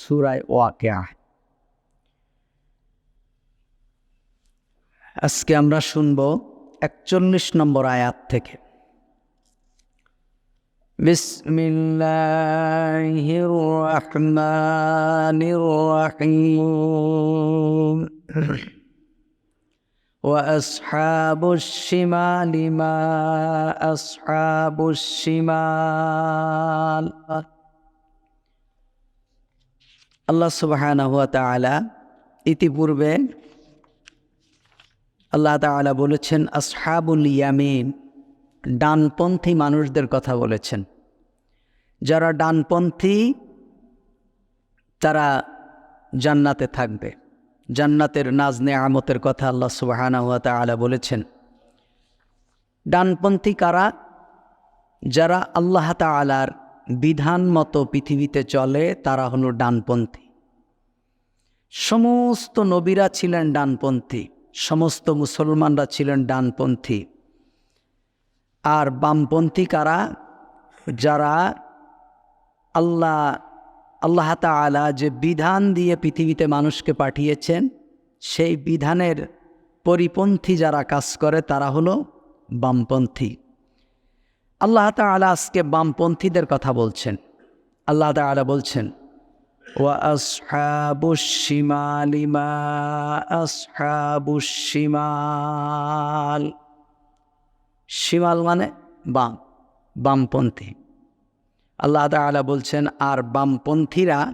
সুরায় ওয়াকেয়া আজকে আমরা শুনব একচল্লিশ নম্বর আয়াত থেকে বিসমিল্লাহির রহমানির রহিম وأصحاب الشمال ما أصحاب الشمال আল্লাহ সুবহানাহু ওয়া তাআলা ইতিপূর্বে আল্লাহ তাআলা বলেছেন, আসহাবুল ইয়ামিন ডানপন্থী মানুষদের কথা বলেছেন। যারা ডানপন্থী, তারা জান্নাতে থাকবে। জান্নাতের নাজ নেয়ামতের কথা আল্লাহ সুবহানাহু ওয়া তাআলা বলেছেন। ডানপন্থী কারা? যারা আল্লাহ তাআলার বিধান মতো পৃথিবীতে চলে, তারা হলো ডানপন্থী। সমস্ত নবীরা ছিলেন ডানপন্থী, সমস্ত মুসলমানরা ছিলেন ডানপন্থী। আর বামপন্থী কারা? যারা আল্লাহ আল্লাহ তালা যে বিধান দিয়ে পৃথিবীতে মানুষকে পাঠিয়েছেন, সেই বিধানের পরিপন্থী যারা কাজ করে, তারা হলো বামপন্থী। আল্লাহ তালা আজকে বামপন্থীদের কথা বলছেন। আল্লাহ তালা বলছেন ওয়াসহাবুসিমালিমা আসহাবুসিমাল শিমাল মানে বাম, বামপন্থী। আল্লাহ তালা বলছেন, আর বামপন্থীরা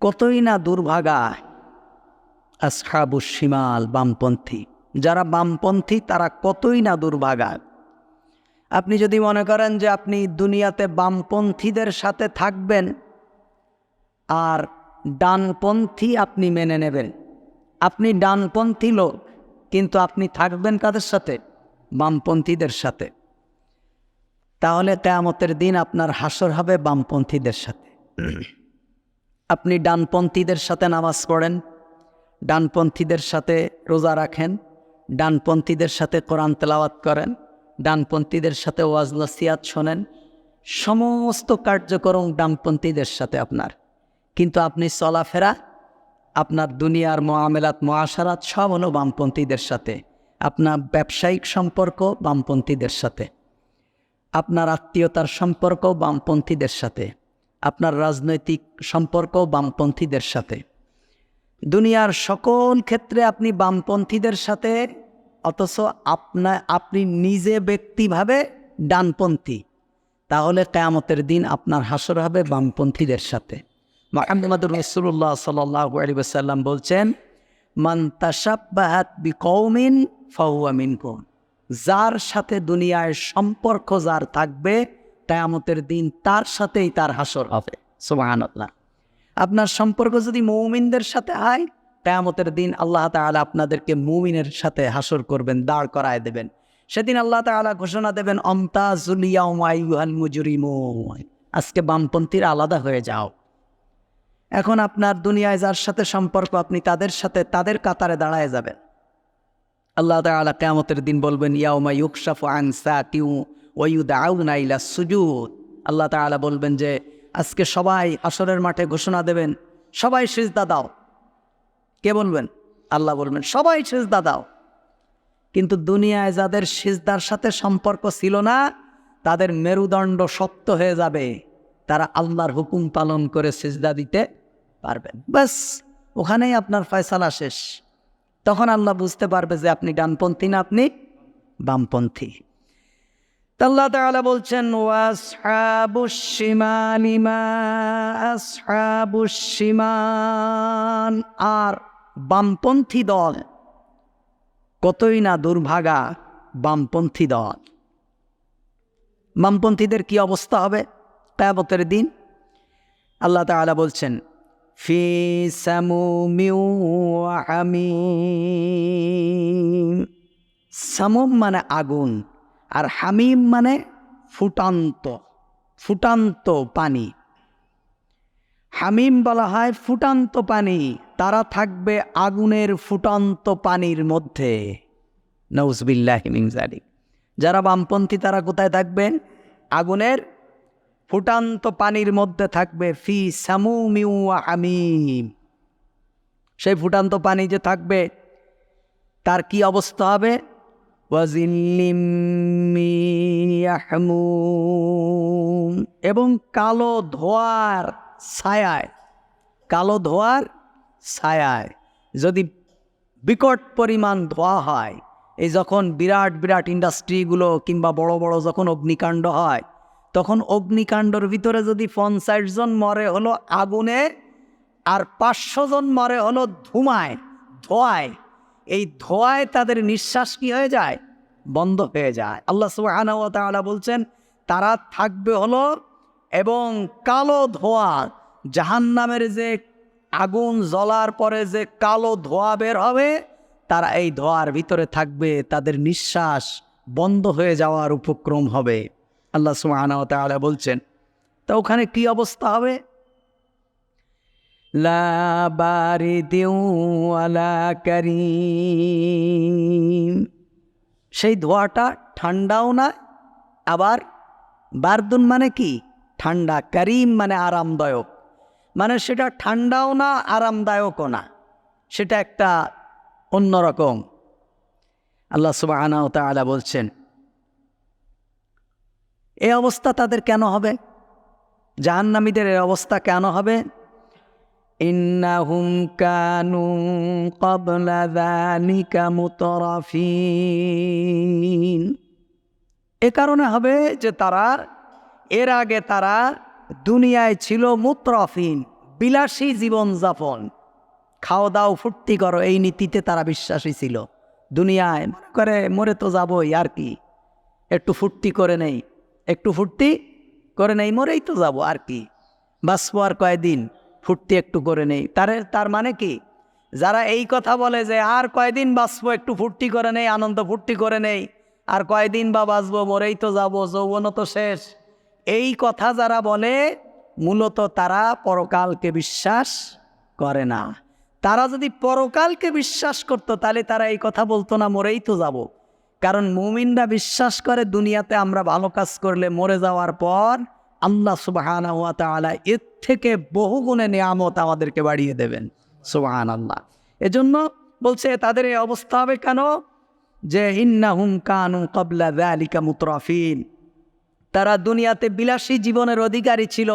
কতই না দুর্ভাগা আসহাবু শিমাল বামপন্থী। যারা বামপন্থী, তারা কতই না দুর্ভাগা। আপনি যদি মনে করেন যে আপনি দুনিয়াতে বামপন্থীদের সাথে থাকবেন, আর ডানপন্থী আপনি মেনে নেবেন। আপনি ডানপন্থী লোক, কিন্তু আপনি থাকবেন কাদের সাথে? বামপন্থীদের সাথে। তাহলে কেয়ামতের দিন আপনার হাসর হবে বামপন্থীদের সাথে। আপনি ডানপন্থীদের সাথে নামাজ পড়েন, ডানপন্থীদের সাথে রোজা রাখেন, ডানপন্থীদের সাথে কোরআন তেলাওয়াত করেন ডানপন্থীদের সাথে ওয়াজ নসিয়াত শোনেন। সমস্ত কার্যক্রম ডানপন্থীদের সাথে আপনার। কিন্তু আপনি চলাফেরা, আপনার দুনিয়ার মোয়ামেলাত মহাসারাত সব হলো বামপন্থীদের সাথে। আপনার ব্যবসায়িক সম্পর্ক বামপন্থীদের সাথে। আপনার আত্মীয়তার সম্পর্ক বামপন্থীদের সাথে। আপনার রাজনৈতিক সম্পর্ক বামপন্থীদের সাথে। দুনিয়ার সকল ক্ষেত্রে আপনি বামপন্থীদের সাথে অথচ আপনা আপনি নিজে ব্যক্তিভাবে ডানপন্থী। তাহলে কেয়ামতের দিন আপনার হাসর হবে বামপন্থীদের সাথে। আলী সাল্লাম বলছেন, মান বি কৌমিন ফাহুয়া মিনকুম। যার সাথে দুনিয়ায় সম্পর্ক যার থাকবে, কেয়ামতের দিন তার সাথেই তার হাসর হবে। সুবহানাল্লাহ। আপনার সম্পর্ক যদি মৌমিনদের সাথে হয় কেয়ামতের দিন আল্লাহ তাআলা আপনাদেরকে মুমিনের সাথে হাসর করবেন, দাঁড় করায় দেবেন। সেদিন আল্লাহ তাআলা ঘোষণা দেবেন আজকে বামপন্থীরা আলাদা হয়ে যাও। এখন আপনার দুনিয়ায় যার সাথে সম্পর্ক, আপনি তাদের সাথে, তাদের কাতারে দাঁড়ায় যাবেন। আল্লাহ তাআলা কেয়ামতের দিন বলবেন আল্লাহ তাআলা বলবেন যে, আজকে সবাই আসরের মাঠে ঘোষণা দেবেন, সবাই সিজদা দাও। কে বলবেন? আল্লাহ বলবেন, সবাই সিজদা দাও। কিন্তু দুনিয়ায় যাদের সিজদার সাথে সম্পর্ক ছিল না, তাদের মেরুদণ্ড শক্ত হয়ে যাবে। তারা আল্লাহর হুকুম পালন করে সিজদা দিতে পারবেন। ব্যাস, ওখানেই আপনার ফয়সালা শেষ। তখন আল্লাহ বুঝতে পারবে যে আপনি ডানপন্থী না আপনি বামপন্থী। আল্লাহ তাআলা বলছেন ওয়াসহাবুসিমালিমা আসহাবুসিমান আর বামপন্থী দল, কতই না দুর্ভাগা বামপন্থী দল। বামপন্থীদের কি অবস্থা হবে কেয়ামতের দিন? আল্লাহ তাআলা বলছেন, ফি সামুমিউ হামিম সামুম মানে আগুন। আর হামিম মানে ফুটান্ত ফুটান্ত পানি। হামিম বলা হয় ফুটান্ত পানি, তারা থাকবে আগুনের ফুটান্ত পানির মধ্যে। নৌজবিল্লাহ জালিক যারা বামপন্থী, তারা কোথায় থাকবে আগুনের ফুটান্ত পানির মধ্যে থাকবে। ফি সামুমিউ হামিম। সেই ফুটান্ত পানি যে থাকবে, তার কি অবস্থা হবে? ওয়াজিল্লিম। এবং কালো ধোয়ার ছায়ায়, কালো ধোয়ার ছায়ায় যদি বিকট পরিমাণ ধোয়া হয়, এই যখন বিরাট বিরাট ইন্ডাস্ট্রিগুলো কিংবা বড় বড় যখন অগ্নিকাণ্ড হয়, তখন অগ্নিকাণ্ডর ভিতরে যদি পঞ্চাশ জন মরে হলো আগুনে, আর পাঁচশো জন মরে হলো ধুমায়, ধোয়ায় এই ধোয়ায় তাদের নিঃশ্বাস কি হয়ে যায়? বন্ধ হয়ে যায়। আল্লাহ ওয়া বলছেন, তারা থাকবে হলো এবং কালো ধোয়া, জাহান্নামের যে আগুন জ্বলার পরে যে কালো ধোয়া বের হবে, তারা এই ধোয়ার ভিতরে থাকবে, তাদের নিঃশ্বাস বন্ধ হয়ে যাওয়ার উপক্রম হবে। আল্লাহ সুবহানাহু ওয়া বলছেন, তা ওখানে কি অবস্থা হবে? ওয়ালা কারীম। সেই ধোঁয়াটা ঠান্ডাও না, আবার বারদুন মানে কি? ঠান্ডা, করিম মানে আরামদায়ক। মানে সেটা ঠান্ডাও না, আরামদায়কও না। সেটা একটা অন্যরকম আল্লাহ সুবাহ তাআলা বলছেন, এ অবস্থা তাদের কেন হবে? জাহান্নামীদের এ অবস্থা কেন হবে? ইন্নাহুম কানু ক্বাবলা যালিকা মুতরাফিন। এ কারণে হবে যে তারা, এর আগে তারা দুনিয়ায় ছিল মুত্রফিন, বিলাসী জীবনযাপন। খাওয়া দাও ফুর্তি করো, এই নীতিতে তারা বিশ্বাসী ছিল। দুনিয়ায় মনে করে, মরে তো যাবই, আর কি? একটু ফুর্তি করে নেই, একটু ফুর্তি করে নেই, মরেই তো যাব, আর কি? বাঁচবো আর কয়দিন? ফুর্তি একটু করে নেই। তার তার মানে কি? যারা এই কথা বলে যে আর কয়দিন বাঁচবো একটু ফুর্তি করে নেই, আনন্দ ফুর্তি করে নেই, আর কয়দিন বা বাঁচবো, মরেই তো যাব, যৌবনও তো শেষ। এই কথা যারা বলে, মূলত তারা পরকালকে বিশ্বাস করে না। তারা যদি পরকালকে বিশ্বাস করতো, তাহলে তারা এই কথা বলতো না, মরেই তো যাব। কারণ মুমিনরা বিশ্বাস করে, দুনিয়াতে আমরা ভালো কাজ করলে মরে যাওয়ার পর আল্লাহ সুবাহানা ওয়া তাআলা এর থেকে বহু গুণে নিয়ামত আমাদেরকে বাড়িয়ে দেবেন সুবাহান আল্লাহ এজন্য বলছে, তাদের এই অবস্থা হবে কেন? যে ইন্নাহুম কানু কবলা যালিকা মুতরাফিন। তারা দুনিয়াতে বিলাসী জীবনের অধিকারী ছিল।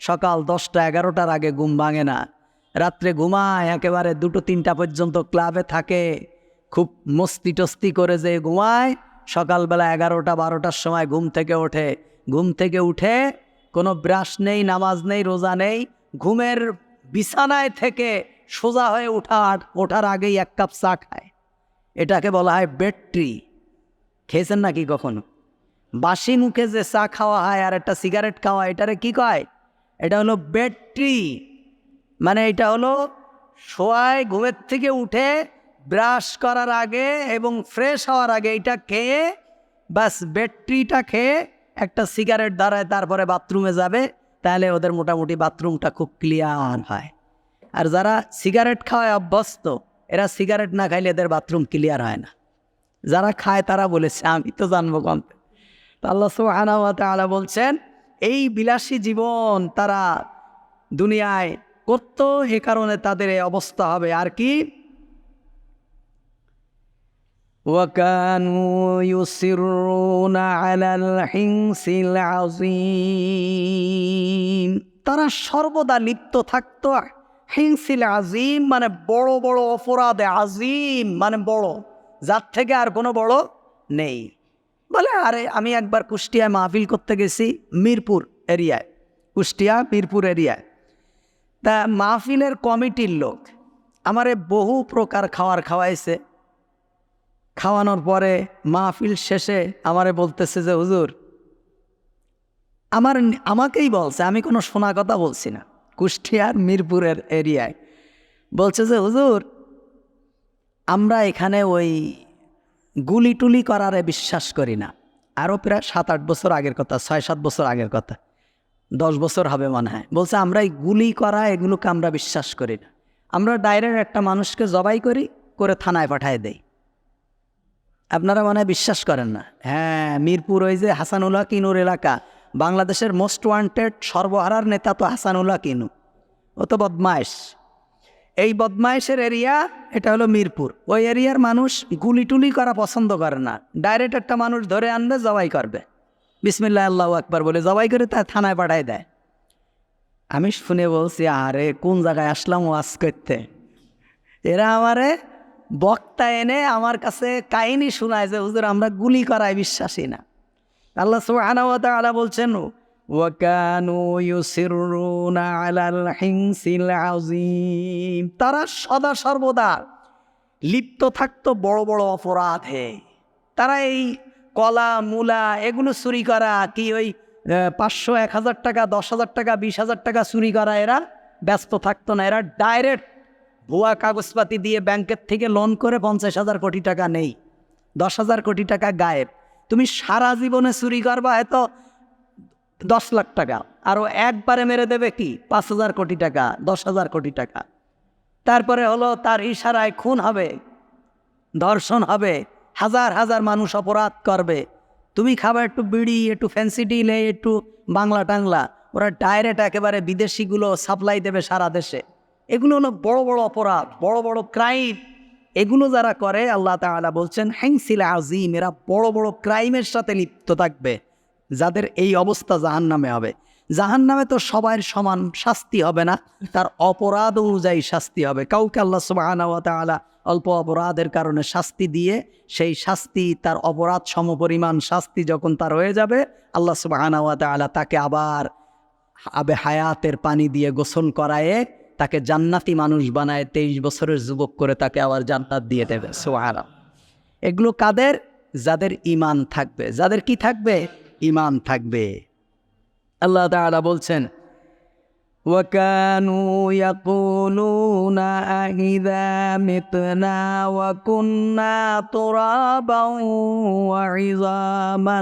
সকাল দশটা এগারোটার আগে ঘুম ভাঙে না। রাত্রে ঘুমায়, একেবারে দুটো তিনটা পর্যন্ত ক্লাবে থাকে। খুব মস্তি টস্তি করে যে ঘুমায়, সকালবেলা এগারোটা বারোটার সময় ঘুম থেকে ওঠে। ঘুম থেকে উঠে কোনো ব্রাশ নেই, নামাজ নেই, রোজা নেই, ঘুমের বিছানায় থেকে সোজা হয়ে ওঠা, ওঠার আগেই এক কাপ চা খায়। এটাকে বলা হয় বেট্রি খেয়েছেন নাকি কখনো? বাসি মুখে যে চা খাওয়া হয় আর একটা সিগারেট খাওয়া, এটারে কি কয়? এটা হলো ব্যাটারি মানে এটা হলো শোয়ায় ঘুমের থেকে উঠে ব্রাশ করার আগে এবং ফ্রেশ হওয়ার আগে এটা খেয়ে বাস ব্যাটারিটা খেয়ে একটা সিগারেট দাঁড়ায়, তারপরে বাথরুমে যাবে, তাহলে ওদের মোটামুটি বাথরুমটা খুব ক্লিয়ার হয়। আর যারা সিগারেট খাওয়ায় অভ্যস্ত, এরা সিগারেট না খাইলে এদের বাথরুম ক্লিয়ার হয় না। যারা খায়, তারা বলেছে, আমি তো জানব কম আল্লাহ সুবহানাহু ওয়া তাআলা বলছেন, এই বিলাসী জীবন তারা দুনিয়ায় করত এ কারণে তাদের এই অবস্থা হবে, আর কি وكانوا يصرون على الحنس العظيم তারা সর্বদা লিপ্ত থাকতো হিংসিল আজিম মানে বড় বড় অপরাধে আজিম মানে বড় যার থেকে আর কোনো বড় নেই বলে আরে আমি একবার কুষ্টিয়ায় মাহফিল করতে গেছি মিরপুর এরিয়ায় কুষ্টিয়া মিরপুর এরিয়ায় তা মাহফিলের কমিটির লোক আমারে বহু প্রকার খাওয়ার খাওয়াইছে খাওয়ানোর পরে মাহফিল শেষে আমারে বলতেছে যে, হুজুর, আমার আমাকেই বলছে, আমি কোনো শোনা কথা বলছি না। কুষ্টিয়ার মিরপুরের এরিয়ায়। বলছে যে, হুজুর, আমরা এখানে ওই গুলি টুলি করারে বিশ্বাস করি না। আরও প্রায় সাত আট বছর আগের কথা ছয় সাত বছর আগের কথা। দশ বছর হবে মনে হয়। বলছে, আমরা এই গুলি করা, এগুলোকে আমরা বিশ্বাস করি না। আমরা ডাইরেক্ট একটা মানুষকে জবাই করি, করে থানায় পাঠায় দেই। আপনারা মনে হয় বিশ্বাস করেন না। হ্যাঁ মিরপুর ওই যে হাসানুল্লাহ কিনুর এলাকা, বাংলাদেশের মোস্ট ওয়ান্টেড সর্বহারার নেতা তো হাসানুল্লাহ কিনু। ও তো বদমাইশ এই বদমাইশের এরিয়া এটা হলো মিরপুর। ওই এরিয়ার মানুষ গুলি টুলি করা পছন্দ করে না। ডাইরেক্ট একটা মানুষ ধরে আনবে, জবাই করবে। বিসমিল্লা আল্লাহ আকবার বলে জবাই করে তা থানায় পাঠায় দেয়। আমি শুনে বলছি, আরে, কোন জায়গায় আসলাম ওয়াজ করতে? এরা আমারে বক্তা এনে আমার কাছে কাহিনী শোনায় যে, হুজুর, আমরা গুলি করায় বিশ্বাসী না। আল্লাহ তাআলা বলছেন তারা সদা সর্বদা লিপ্ত থাকতো বড় বড় অপরাধে। তারা এই কলা, মূলা এগুলো চুরি করা, কি ওই পাঁচশো, এক হাজার টাকা, দশ হাজার টাকা, বিশ হাজার টাকা চুরি করা, এরা ব্যস্ত থাকতো না। এরা ডাইরেক্ট ভুয়া কাগজপাতি দিয়ে ব্যাংকের থেকে লোন করে পঞ্চাশ হাজার কোটি টাকা নেই। দশ হাজার কোটি টাকা গায়েব। তুমি সারা জীবনে চুরি করবা, এত দশ লাখ টাকা। আরও একবারে মেরে দেবে কি? পাঁচ হাজার কোটি টাকা, দশ হাজার কোটি টাকা। তারপরে হলো তার ইশারায় খুন হবে, ধর্ষণ হবে, হাজার হাজার মানুষ অপরাধ করবে। তুমি খাবার একটু বিড়ি, একটু ফ্যান্সি ডিলে একটু বাংলা টাংলা। ওরা ডাইরেক্ট একেবারে বিদেশিগুলো সাপ্লাই দেবে সারা দেশে। এগুলো হলো বড় বড় অপরাধ, বড় বড় ক্রাইম এগুলো যারা করে, আল্লাহ তাআলা বলছেন হ্যাংসিল আজিম এরা বড় বড় ক্রাইমের সাথে লিপ্ত থাকবে, যাদের এই অবস্থা জাহান নামে হবে। জাহান নামে তো সবার সমান শাস্তি হবে না, তার অপরাধ অনুযায়ী শাস্তি হবে। কাউকে আল্লাহ ওয়া অল্প অপরাধের কারণে শাস্তি দিয়ে, সেই শাস্তি, তার অপরাধ সমপরিমাণ শাস্তি যখন তার হয়ে যাবে, আল্লাহ তাআলা তাকে আবার আবে হায়াতের পানি দিয়ে গোসল করায়ে তাকে জান্নাতি মানুষ বানায় তেইশ বছরের যুবক করে তাকে আবার জান্নাত দিয়ে দেবে সোহারা এগুলো কাদের যাদের ইমান থাকবে যাদের কি থাকবে ইমান থাকবে আল্লাহ তাআলা বলছেন وكانوا يقولون أئذا متنا وكنا ترابا وعظاما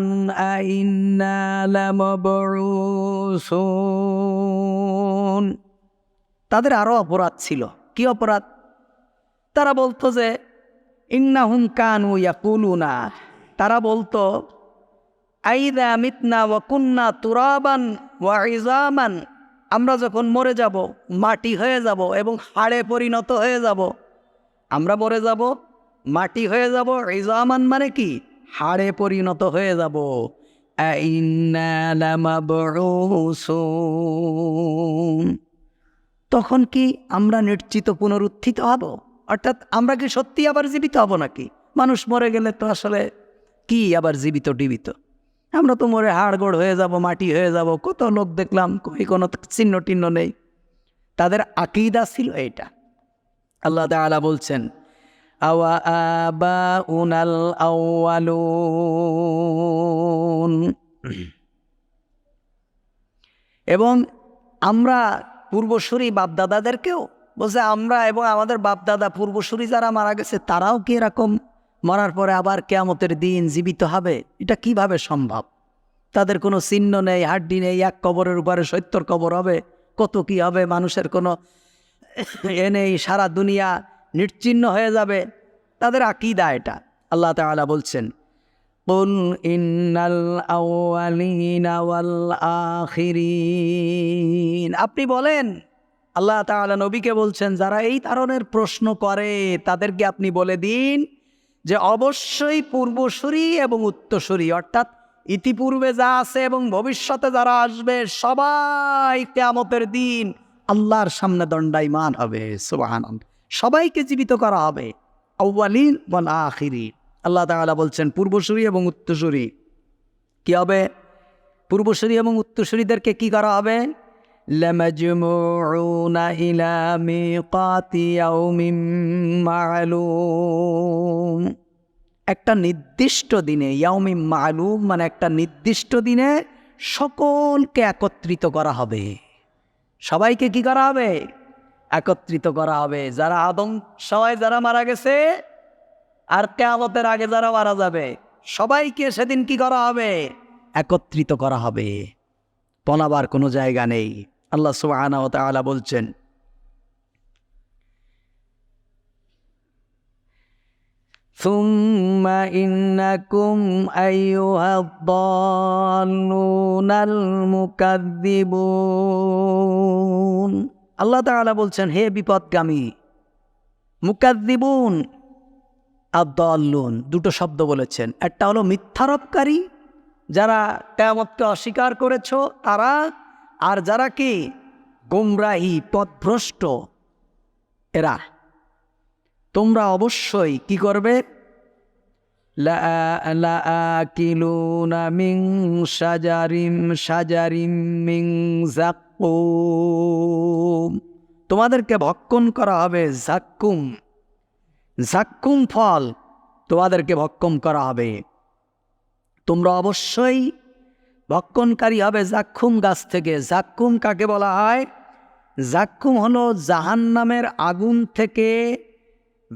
أئنا لمبعوثون তাদের আরও অপরাধ ছিল। কি অপরাধ? তারা বলতো যে, ইন্নাহুম কানু ইয়াকুলুনা। তারা বলতো, আইদা মিতনা ওয়া কুন্না তুরাবান ওয়া ইজামান। আমরা যখন মরে যাব, মাটি হয়ে যাব এবং হাড়ে পরিণত হয়ে যাব। আমরা মরে যাব, মাটি হয়ে যাব, ইজামান মানে কি? হাড়ে পরিণত হয়ে যাব। আইন্না লামাবউসুন। তখন কি আমরা নিশ্চিত পুনরুত্থিত হব? অর্থাৎ আমরা কি সত্যি আবার জীবিত হব নাকি? মানুষ মরে গেলে তো আসলে কি আবার জীবিত ডিবিত আমরা তো মরে হাড়গোড় হয়ে যাব, মাটি হয়ে যাব, কত লোক দেখলাম, কই কোনো চিহ্ন টিহ্ন নেই। তাদের আকিদা ছিল এটা আল্লাহ তাআলা বলছেন, আওয়া উনাল এবং আমরা পূর্বসূরি বাপদাদাদেরকেও বলছে, আমরা এবং আমাদের বাপদাদা পূর্বসূরি যারা মারা গেছে, তারাও কি এরকম মরার পরে আবার কেয়ামতের দিন জীবিত হবে? এটা কীভাবে সম্ভব? তাদের কোনো চিহ্ন নেই, হাড্ডি নেই, এক কবরের উপরে সত্তর কবর হবে, কত কি হবে? মানুষের কোনো এ নেই, সারা দুনিয়া নিশ্চিহ্ন হয়ে যাবে। তাদের আকিদা এটা। আল্লাহ তাআলা বলছেন قل إن الأولين والآخرين আপনি বলেন আল্লাহ তাআলা নবীকে বলছেন যারা এই ধরনের প্রশ্ন করে তাদেরকে আপনি বলে দিন যে অবশ্যই পূর্বসূরি এবং উত্তরসূরি অর্থাৎ ইতিপূর্বে যা আছে এবং ভবিষ্যতে যারা আসবে সবাই কেয়ামতের দিন আল্লাহর সামনে দণ্ডায়মান হবে সুবাহান সবাইকে জীবিত করা হবে আউ্বালিন বল আখিরিন আল্লাহ তালা বলছেন, পূর্বসূরী এবং উত্তরসূরি। কী হবে? পূর্বসূরী এবং উত্তরসূরীদেরকে কি করা হবে? একটা নির্দিষ্ট দিনে ইয়াউমি মালুম মানে একটা নির্দিষ্ট দিনে সকলকে একত্রিত করা হবে। সবাইকে কি করা হবে? একত্রিত করা হবে। যারা আদম, সবাই যারা মারা গেছে আর কেয়ামতের আগে যারা মারা যাবে সবাইকে সেদিন কি করা হবে একত্রিত করা হবে পলাবার কোনো জায়গা নেই আল্লাহ সুবহানাহু ওয়া তাআলা বলছেন ثم إنكم أيها الضالون المكذبون আল্লাহ তাআলা বলছেন হে বিপদগামী মুকাদ্দিবুন আদ্দাল্লুন দুটো শব্দ বলেছেন। একটা হলো মিথ্যারোপকারী, যারা কেয়ামতকে অস্বীকার করেছ, তারা, আর যারা কি? গোমরাহি, পথভ্রষ্ট, এরা। তোমরা অবশ্যই কি করবে? শাজারিম শাজারিম মিন জাক্কুম। তোমাদেরকে ভক্ষণ করা হবে জাক্কুম। জাক্কুম ফল, তোমাদেরকে ভক্ষণ করা হবে। তোমরা অবশ্যই ভক্ষণকারী হবে জাক্কুম গাছ থেকে। জাক্কুম কাকে বলা হয়? জাক্কুম হলো জাহান্নামের আগুন থেকে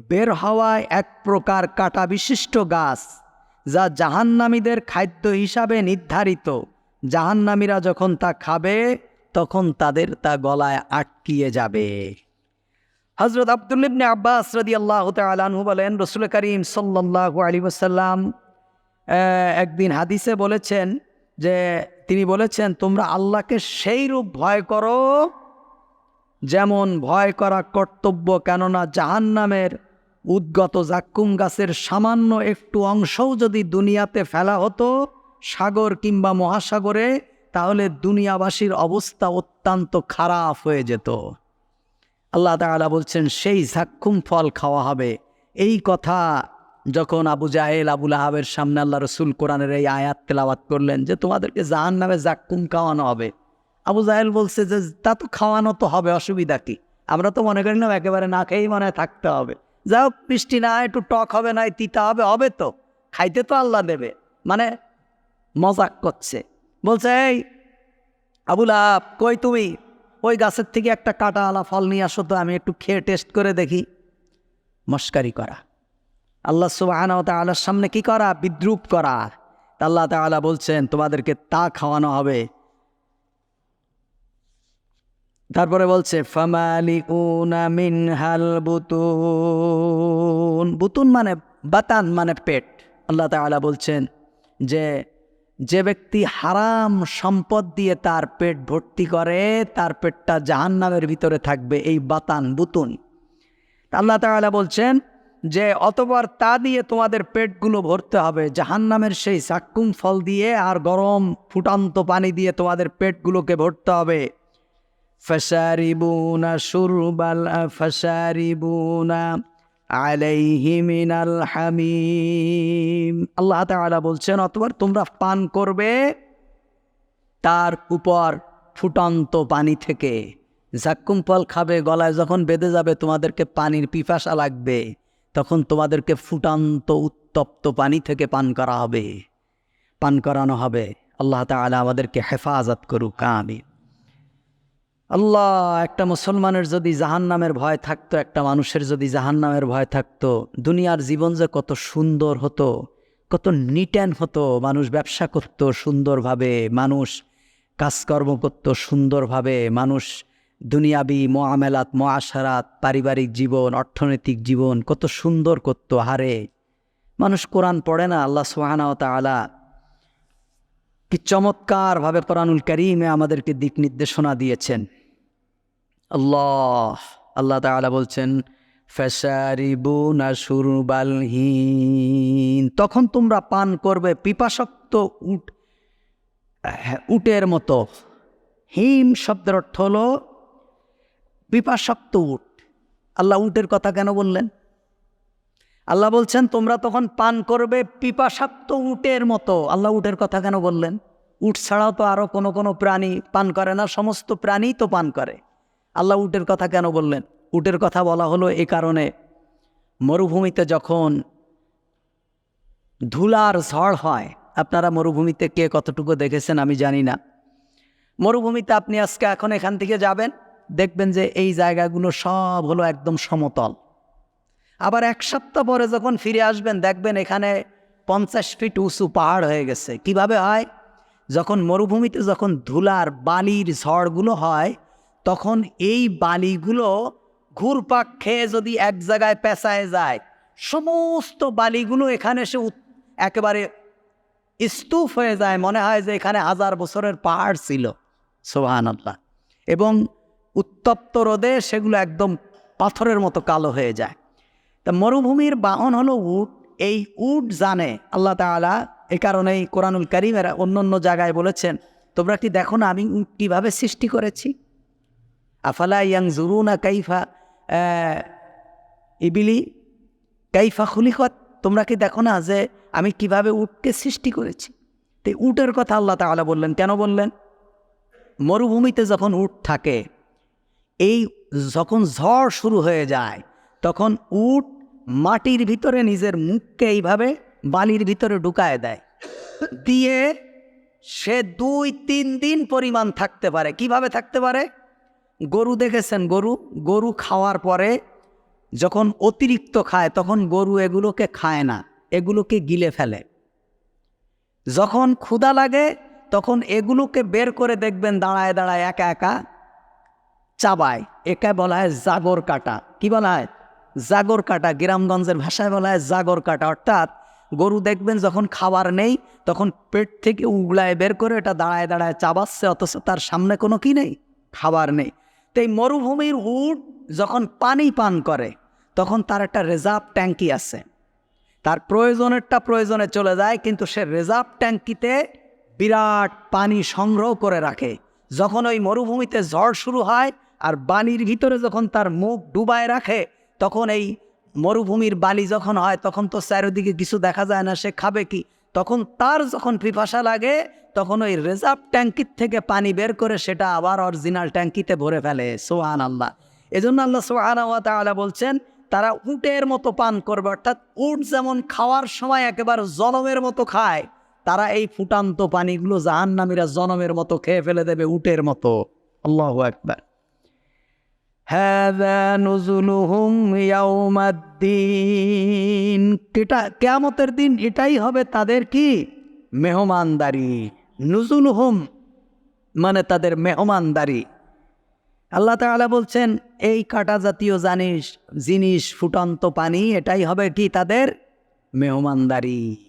বের হওয়ায় এক প্রকার কাটা বিশিষ্ট গাছ, যা জাহান্নামীদের খাদ্য হিসাবে নির্ধারিত। জাহান্নামীরা যখন তা খাবে, তখন তাদের তা গলায় আটকিয়ে যাবে। হজরত আবদুল্লিবনে আব্বাস রদি আল্লাহ তালু বলেন, রসুল করিম সাল্লাহ আলী ওসাল্লাম একদিন হাদিসে বলেছেন যে, তিনি বলেছেন, তোমরা আল্লাহকে সেই রূপ ভয় করো যেমন ভয় করা কর্তব্য, কেননা জাহান্নামের উদ্গত জাক্কুম গাছের সামান্য একটু অংশও যদি দুনিয়াতে ফেলা হতো, সাগর কিংবা মহাসাগরে, তাহলে দুনিয়াবাসীর অবস্থা অত্যন্ত খারাপ হয়ে যেত। আল্লাহ তাআলা বলছেন, সেই জাক্কুম ফল খাওয়া হবে। এই কথা যখন আবু জাহেল আবুল আহাবের সামনে আল্লাহ রসুল কোরআনের এই আয়াত তেলাওয়াত করলেন যে, তোমাদেরকে জাহান নামে জাক্কুম খাওয়ানো হবে। আবু জাহেল বলছে যে, তা তো খাওয়ানো তো হবে, অসুবিধা কি? আমরা তো মনে করি না, একেবারে না খেয়েই মনে থাকতে হবে। যাও বৃষ্টি না, একটু টক হবে না তিতা হবে হবে তো। খাইতে তো আল্লাহ দেবে। মানে মজাক করছে। বলছে, এই আবুল আহাব কই তুমি? ওই গাছের থেকে একটা কাটা আলা ফল নিয়ে আসো তো, আমি একটু খেয়ে টেস্ট করে দেখি। মস্কারি করা। আল্লাহ সুবাহ আল্লাহর সামনে কি করা? বিদ্রুপ করা। আল্লাহ তাআলা বলছেন, তোমাদেরকে তা খাওয়ানো হবে। তারপরে বলছে ফামালি মিন হাল বুতুন। বুতুন মানে বাতান মানে পেট। আল্লাহ তাআলা বলছেন যে যে ব্যক্তি হারাম সম্পদ দিয়ে তার পেট ভর্তি করে, তার পেটটা জাহান্নামের ভিতরে থাকবে এই বাতান, বুতুন। আল্লাহ তালা বলছেন যে অতবার তা দিয়ে তোমাদের পেটগুলো ভরতে হবে। জাহান্নামের সেই সাক্কুম ফল দিয়ে আর গরম ফুটান্ত পানি দিয়ে তোমাদের পেটগুলোকে ভরতে হবে। ফাশারিবুনা শুরবাল, ফাশারিবুনা হামিম। আল্লাহ বলছেন অতবার তোমরা পান করবে তার উপর ফুটন্ত পানি থেকে। জাক্কুম ফল খাবে, গলায় যখন বেঁধে যাবে, তোমাদেরকে পানির পিপাসা লাগবে। তখন তোমাদেরকে ফুটান্ত, উত্তপ্ত পানি থেকে পান করা হবে। পান করানো হবে। আল্লাহ তাআলা আমাদেরকে হেফাজত করুক আমি আল্লাহ, একটা মুসলমানের যদি জাহান্নামের ভয় থাকতো, একটা মানুষের যদি জাহান্নামের ভয় থাকতো, দুনিয়ার জীবন যে কত সুন্দর হতো, কত নিটেন হতো, মানুষ ব্যবসা করতো সুন্দরভাবে, মানুষ কাজকর্ম করতো সুন্দরভাবে, মানুষ দুনিয়াবি মোয়ামেলাত, মোয়াশারাত, পারিবারিক জীবন, অর্থনৈতিক জীবন কত সুন্দর করতো, হারে। মানুষ কোরআন পড়ে না, আল্লাহ সোহানা তালা কি চমৎকারভাবে কোরআনুল করিমে আমাদেরকে দিক নির্দেশনা দিয়েছেন। আল্লাহ। আল্লাহ তাআলা বলছেন ফেসারিবুনা সুরবালহীন তখন তোমরা পান করবে পিপাসক্ত উট হ্যাঁ, উটের মতো। হিম শব্দের অর্থ হলো পিপাসক্ত উট। আল্লাহ উটের কথা কেন বললেন? আল্লাহ বলছেন তোমরা তখন পান করবে পিপাসাক্ত উটের মতো। আল্লাহ উটের কথা কেন বললেন? উট ছাড়াও তো আরও কোনো কোনো প্রাণী পান করে না সমস্ত প্রাণী তো পান করে। আল্লাহ উটের কথা কেন বললেন? উটের কথা বলা হলো এ কারণে। মরুভূমিতে যখন ধুলার ঝড় হয়, আপনারা মরুভূমিতে কে কতটুকু দেখেছেন আমি জানি না। মরুভূমিতে আপনি আজকে এখন এখান থেকে যাবেন, দেখবেন যে এই জায়গাগুলো সব হলো একদম সমতল। আবার এক সপ্তাহ পরে যখন ফিরে আসবেন, দেখবেন এখানে পঞ্চাশ ফিট উঁচু পাহাড় হয়ে গেছে। কীভাবে হয়? যখন মরুভূমিতে যখন ধুলার বালির ঝড়গুলো হয় তখন এই বালিগুলো ঘুরপাক খেয়ে যদি এক জায়গায় পেঁচায় যায়, সমস্ত বালিগুলো এখানে উত- একেবারে স্তূপ হয়ে যায়। মনে হয় যে এখানে হাজার বছরের পাহাড় ছিল। সোহান আল্লাহ এবং উত্তপ্ত রোদে সেগুলো একদম পাথরের মতো কালো হয়ে যায়। তা মরুভূমির বাহন হলো উট। এই উট জানে আল্লাহ তাআলা। এ কারণেই কোরআনুল করিমের অন্য অন্য জায়গায় বলেছেন, তোমরা কি দেখো না আমি উট কীভাবে সৃষ্টি করেছি? আফালা ইয়াং জুরুনা কাইফা ইবিলি, কাইফা খুলিকত তোমরা কি দেখো না যে আমি কীভাবে উটকে সৃষ্টি করেছি? তো উটের কথা আল্লাহ তাআলা বললেন, কেন বললেন? মরুভূমিতে যখন উট থাকে, এই যখন ঝড় শুরু হয়ে যায়, তখন উট মাটির ভিতরে নিজের মুখকে এইভাবে বালির ভিতরে ঢুকায় দেয়। দিয়ে সে দুই তিন দিন পরিমাণ থাকতে পারে। কীভাবে থাকতে পারে? গরু দেখেছেন? গরু গরু খাওয়ার পরে যখন অতিরিক্ত খায়, তখন গরু এগুলোকে খায় না, এগুলোকে গিলে ফেলে। যখন ক্ষুধা লাগে, তখন এগুলোকে বের করে দেখবেন দাঁড়ায় দাঁড়ায়, একা একা চাবায়। একে বলা হয় জাগর কাটা। কি বলা হয়? জাগর কাটা। গ্রামগঞ্জের ভাষায় বলা হয় জাগর কাটা। অর্থাৎ গরু দেখবেন যখন খাবার নেই, তখন পেট থেকে উগলায় বের করে এটা দাঁড়ায় দাঁড়ায় চাবাচ্ছে, অথচ তার সামনে কোনো কি নেই? খাবার নেই। তো এই মরুভূমির উট যখন পানি পান করে, তখন তার একটা রিজার্ভ ট্যাঙ্কি আছে। তার প্রয়োজনেরটা প্রয়োজনে চলে যায়, কিন্তু সে রিজার্ভ ট্যাঙ্কিতে বিরাট পানি সংগ্রহ করে রাখে। যখন ওই মরুভূমিতে ঝড় শুরু হয় আর বালির ভিতরে যখন তার মুখ ডুবায় রাখে, তখন এই মরুভূমির বালি যখন হয়, তখন তো চারিদিকে কিছু দেখা যায় না, সে খাবে কি? তখন তার যখন পিপাসা লাগে, তখন ওই রিজার্ভ ট্যাঙ্কির থেকে পানি বের করে সেটা আবার অরিজিনাল ট্যাঙ্কিতে ভরে ফেলে। সোহান আল্লাহ এজন্য আল্লাহ সোহান তাআলা বলছেন, তারা উটের মতো পান করবে, অর্থাৎ উট যেমন খাওয়ার সময় একেবারে জনমের মতো খায়, তারা এই ফুটান্ত পানিগুলো জাহান্নামীরা জনমের মতো খেয়ে ফেলে দেবে উটের মতো। আল্লাহ একবার হ্যাঁ কেটা কেয়ামতের দিন এটাই হবে তাদের কি? মেহমানদারি। নুজুলুহুম মানে তাদের মেহমানদারি। আল্লাহ তাআলা বলছেন, এই কাটা জাতীয় জানিস, জিনিস ফুটন্ত পানি, এটাই হবে কি তাদের? মেহমানদারি।